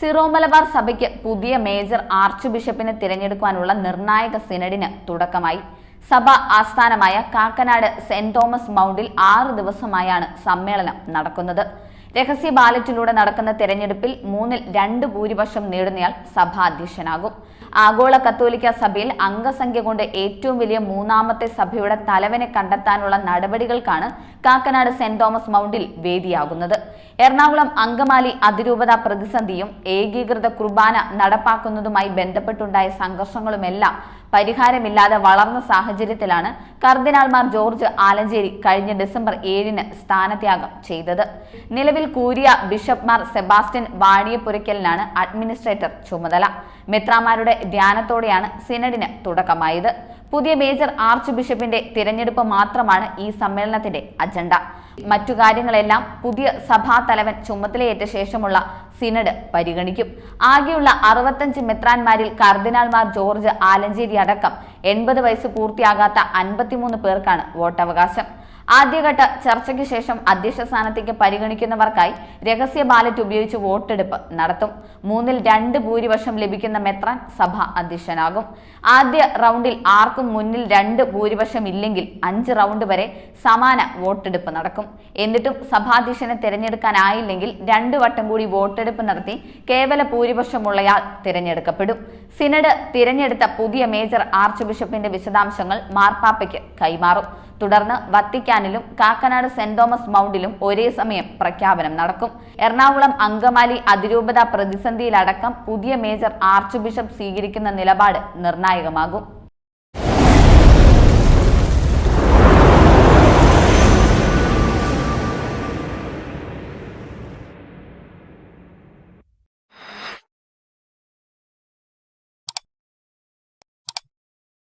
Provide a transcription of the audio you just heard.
Syro Malabar സഭയ്ക്ക് പുതിയ major arch ബിഷപ്പിനെ തിരഞ്ഞെടുക്കാനുള്ള നിർണായക സിനഡിന് തുടക്കമായി. സഭ ആസ്ഥാനമായ കാക്കനാട് സെന്റ് തോമസ് മൗണ്ടിൽ ആറ് ദിവസമായാണ് സമ്മേളനം നടക്കുന്നത്. രഹസ്യ ബാലറ്റിലൂടെ നടക്കുന്ന തെരഞ്ഞെടുപ്പിൽ മൂന്നിൽ രണ്ട് ഭൂരിപക്ഷം നേടുന്നയാൾ സഭാധ്യക്ഷനാകും. ആഗോള കത്തോലിക്ക സഭയിൽ അംഗസംഖ്യ കൊണ്ട് ഏറ്റവും വലിയ മൂന്നാമത്തെ സഭയുടെ തലവനെ കണ്ടെത്താനുള്ള നടപടികൾക്കാണ് കാക്കനാട് സെന്റ് തോമസ് മൗണ്ടിൽ വേദിയാകുന്നത്. എറണാകുളം അങ്കമാലി അതിരൂപത പ്രതിസന്ധിയും ഏകീകൃത കുർബാന നടപ്പാക്കുന്നതുമായി ബന്ധപ്പെട്ടുണ്ടായ സംഘർഷങ്ങളുമെല്ലാം പരിഹാരമില്ലാതെ വളർന്ന സാഹചര്യത്തിലാണ് കർദിനാൾമാർ ജോർജ് ആലഞ്ചേരി കഴിഞ്ഞ ഡിസംബർ ഏഴിന് സ്ഥാനത്യാഗം ചെയ്തത്. നിലവിൽ കൂരിയ ബിഷപ്പ്മാർ സെബാസ്റ്റ്യൻ വാണിയപ്പുരയ്ക്കലിനാണ് അഡ്മിനിസ്ട്രേറ്റർ ചുമതല. മെത്രാമാരുടെ ധ്യാനത്തോടെയാണ് സിനഡിന് തുടക്കമായത്. പുതിയ മേജർ ആർച്ച് ബിഷപ്പിന്റെ തിരഞ്ഞെടുപ്പ് മാത്രമാണ് ഈ സമ്മേളനത്തിന്റെ അജണ്ട. മറ്റു കാര്യങ്ങളെല്ലാം പുതിയ സഭാ തലവൻ ചുമതലയേറ്റ ശേഷമുള്ള സിനഡ് പരിഗണിക്കും. ആകെയുള്ള അറുപത്തഞ്ച് മെത്രാൻമാരിൽ കർദിനാൾമാർ ജോർജ് ആലഞ്ചേരി അടക്കം എൺപത് വയസ്സ് പൂർത്തിയാകാത്ത അൻപത്തിമൂന്ന് പേർക്കാണ് വോട്ടവകാശം. ആദ്യഘട്ട ചർച്ചയ്ക്ക് ശേഷം അധ്യക്ഷ സ്ഥാനത്തേക്ക് പരിഗണിക്കുന്നവർക്കായി രഹസ്യ ബാലറ്റ് ഉപയോഗിച്ച് വോട്ടെടുപ്പ് നടത്തും. മൂന്നിൽ രണ്ട് ഭൂരിപക്ഷം ലഭിക്കുന്ന മെത്രാൻ സഭ അധ്യക്ഷനാകും. ആദ്യ റൗണ്ടിൽ ആർക്കും മുന്നിൽ രണ്ട് ഭൂരിപക്ഷം ഇല്ലെങ്കിൽ അഞ്ച് റൗണ്ട് വരെ സമാന വോട്ടെടുപ്പ് നടക്കും. എന്നിട്ടും സഭാധ്യക്ഷനെ തിരഞ്ഞെടുക്കാനായില്ലെങ്കിൽ രണ്ട് വട്ടം കൂടി വോട്ടെടുപ്പ് നടത്തി കേവല ഭൂരിപക്ഷമുള്ളയാൾ തിരഞ്ഞെടുക്കപ്പെടും. സിനഡ് തിരഞ്ഞെടുത്ത പുതിയ മേജർ ആർച്ച് ബിഷപ്പിന്റെ വിശദാംശങ്ങൾ മാർപ്പാപ്പയ്ക്ക് കൈമാറും. തുടർന്ന് വത്തിക്കാനിലും കാക്കനാട് സെന്റ് തോമസ് മൗണ്ടിലും ഒരേ സമയം പ്രഖ്യാപനം നടക്കും. എറണാകുളം അങ്കമാലി അതിരൂപത പ്രതിസന്ധിയിലടക്കം പുതിയ മേജർ ആർച്ച് ബിഷപ്പ് സ്വീകരിക്കുന്ന നിലപാട് നിർണായകമാകും.